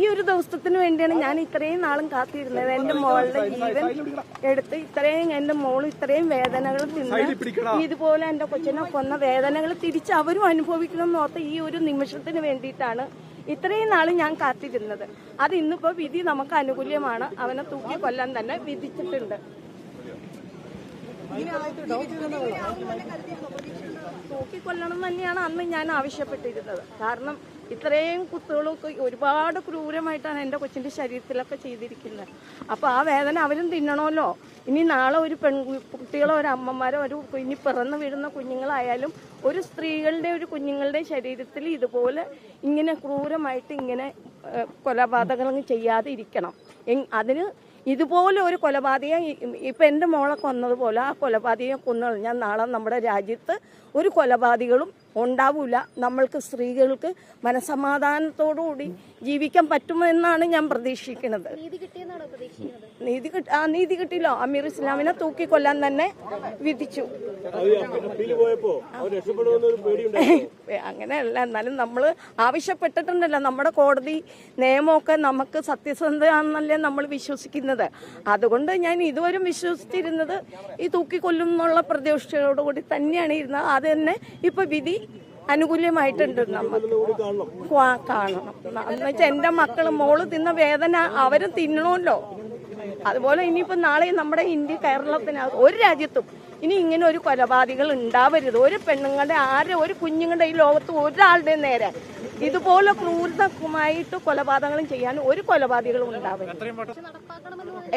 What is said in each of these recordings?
ഈ ഒരു ദിവസത്തിന് വേണ്ടിയാണ് ഞാൻ ഇത്രയും നാളും കാത്തിരുന്നത്. എന്റെ മോളുടെ ജീവൻ എടുത്ത് ഇത്രയും എന്റെ മോൾ ഇത്രയും വേദനകൾ തിന്ന് ഇതുപോലെ എന്റെ കൊച്ചിനെ കൊന്ന വേദനകൾ തിരിച്ച് അവരും അനുഭവിക്കണം എന്ന് ഓർത്ത് ഈ ഒരു നിമിഷത്തിന് വേണ്ടിയിട്ടാണ് ഇത്രയും നാൾ ഞാൻ കാത്തിരുന്നത്. അത് ഇന്നിപ്പോ വിധി നമുക്ക് അനുകൂല്യമാണ്. അവനെ തൂക്കി കൊല്ലാൻ തന്നെ വിധിച്ചിട്ടുണ്ട്. തൂക്കിക്കൊല്ലണം തന്നെയാണ് അന്ന് ഞാൻ ആവശ്യപ്പെട്ടിരുന്നത്. കാരണം ഇത്രയും കുത്തുകളൊക്കെ ഒരുപാട് ക്രൂരമായിട്ടാണ് എന്റെ കൊച്ചിന്റെ ശരീരത്തിലൊക്കെ ചെയ്തിരിക്കുന്നത്. അപ്പോൾ ആ വേദന അവരും തിന്നണമല്ലോ. ഇനി നാളെ ഒരു പെൺ കുട്ടികളോ ഒരു അമ്മമാരോ ഒരു ഇനി പിറന്നു വീഴുന്ന കുഞ്ഞുങ്ങളായാലും ഒരു സ്ത്രീകളുടെ ഒരു കുഞ്ഞുങ്ങളുടെ ശരീരത്തിൽ ഇതുപോലെ ഇങ്ങനെ ക്രൂരമായിട്ട് ഇങ്ങനെ കൊലപാതകങ്ങൾ ചെയ്യാതെ ഇരിക്കണം. അതിന് ഇതുപോലെ ഒരു കൊലപാതകം ഇപ്പം എന്റെ മോളെ കൊന്നതുപോലെ ആ കൊലപാതകം കൊന്നു കഴിഞ്ഞാൽ നാളെ നമ്മുടെ രാജ്യത്ത് ഒരു കൊലപാതകളും ഉണ്ടാവൂല. നമ്മൾക്ക് സ്ത്രീകൾക്ക് മനസമാധാനത്തോടുകൂടി ജീവിക്കാൻ പറ്റുമെന്നാണ് ഞാൻ പ്രതീക്ഷിക്കുന്നത്. നീതി കിട്ടി ആ നീതി കിട്ടിയില്ലോ. അമീർ ഇസ്ലാമിനെ തൂക്കിക്കൊല്ലാൻ തന്നെ വിധിച്ചു. അങ്ങനെയല്ല. എന്നാലും നമ്മൾ ആവശ്യപ്പെട്ടിട്ടുണ്ടല്ലോ. നമ്മുടെ കോടതി നിയമമൊക്കെ നമുക്ക് സത്യസന്ധമാണെന്നല്ലേ നമ്മൾ വിശ്വസിക്കുന്നത്. അതുകൊണ്ട് ഞാൻ ഇതുവരും വിശ്വസിച്ചിരുന്നത് ഈ തൂക്കിക്കൊല്ലും എന്നുള്ള പ്രതീക്ഷയോടുകൂടി തന്നെയാണ് ഇരുന്നത്. അത് തന്നെ ഇപ്പൊ വിധി അനുകൂല്യമായിട്ടുണ്ട് ക്വാ- കാണണം. എന്ന് എന്റെ മക്കൾ മോൾ തിന്ന വേദന അവരും തിന്നണമല്ലോ അതുപോലെ ഇനിയിപ്പോ നാളെ നമ്മുടെ ഇന്ത്യ കേരളത്തിനകത്ത് ഒരു രാജ്യത്തും ഇനി ഇങ്ങനെ ഒരു കൊലപാതകൾ ഉണ്ടാവരുത്. ഒരു പെണ്ണുങ്ങളുടെ ആരെ ഒരു കുഞ്ഞുങ്ങളുടെ ഈ ലോകത്ത് ഒരാളുടെ നേരെ ഇതുപോലെ ക്രൂരതമായിട്ട് കൊലപാതകങ്ങളും ചെയ്യാൻ ഒരു കൊലപാതകളും ഉണ്ടാവരുത്.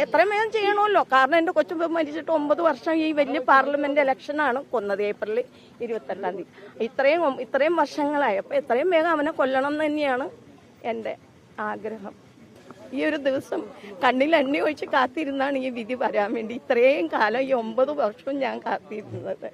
എത്രയും വേഗം ചെയ്യണമല്ലോ. കാരണം എന്റെ കൊച്ചു മരിച്ചിട്ട് ഒമ്പത് വർഷം ഈ വലിയ പാർലമെന്റ് ഇലക്ഷനാണ് കൊന്നത് ഏപ്രിൽ ഇരുപത്തെട്ടാം തീയതി. ഇത്രയും ഇത്രയും വർഷങ്ങളായി. അപ്പൊ എത്രയും വേഗം അവനെ കൊല്ലണം എന്ന് തന്നെയാണ് എന്റെ ആഗ്രഹം. ഈ ഒരു ദിവസം കണ്ണിൽ എണ്ണ ഒഴിച്ച് കാത്തിരുന്നാണ് ഈ വിധി വരാൻ വേണ്ടി ഇത്രയും കാലം ഈ ഒമ്പത് വർഷവും ഞാൻ കാത്തിരുന്നത്.